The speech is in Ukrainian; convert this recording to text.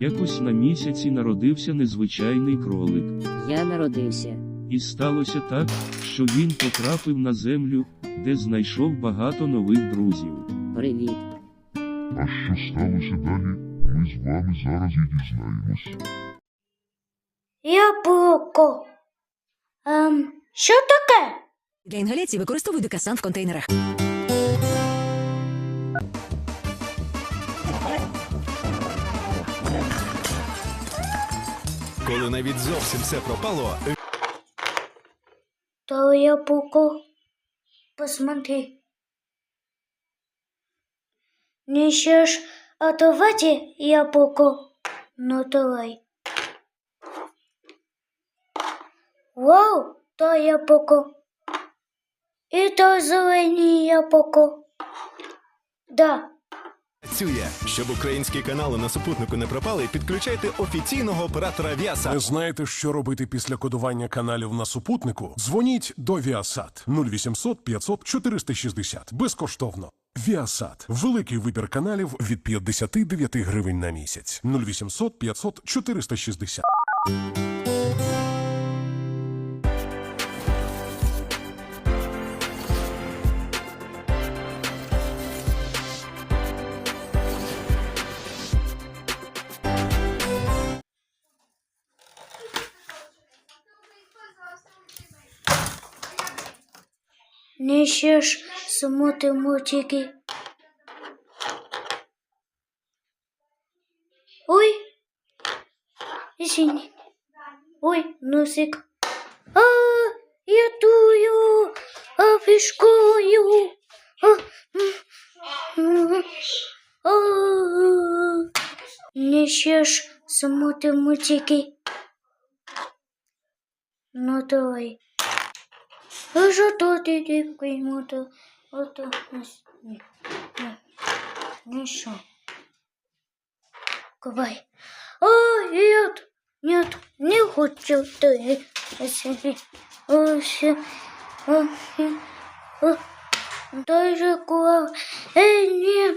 Якось на місяці народився незвичайний кролик. Я народився. І сталося так, що він потрапив на землю, де знайшов багато нових друзів. Привіт. А що сталося далі, ми з вами зараз і дізнаємось. Яблуко. Ем, що таке? Для інгаляції використовуй декасан в контейнерах. Коли навіть зовсім все пропало, То яблуко. Посмотри. Несешь отвати яблуко. Ну давай. Вау, то яблуко. І то зелені яблуко. Да. Працює. Щоб українські канали на супутнику не пропали, підключайте офіційного оператора Віаса. Не знаєте, що робити після кодування каналів на супутнику? Дзвоніть до Viasat 0800 500 460 безкоштовно. Viasat – великий вибір каналів від 59 гривень на місяць. 0800 500 460. Несешь смотри мультики. Ой, извини. Ой, носик. А, я тую, а пешкую. А, м, м, а, Несешь смотри мультики. Ну давай. А що то ти дівкою мото? Ото ось. Ні. Ні. Ну що? Ковай. А, нет, нет, не хочу ти. Ось. Ось. Ось. Дай же кулак. Ей, нет,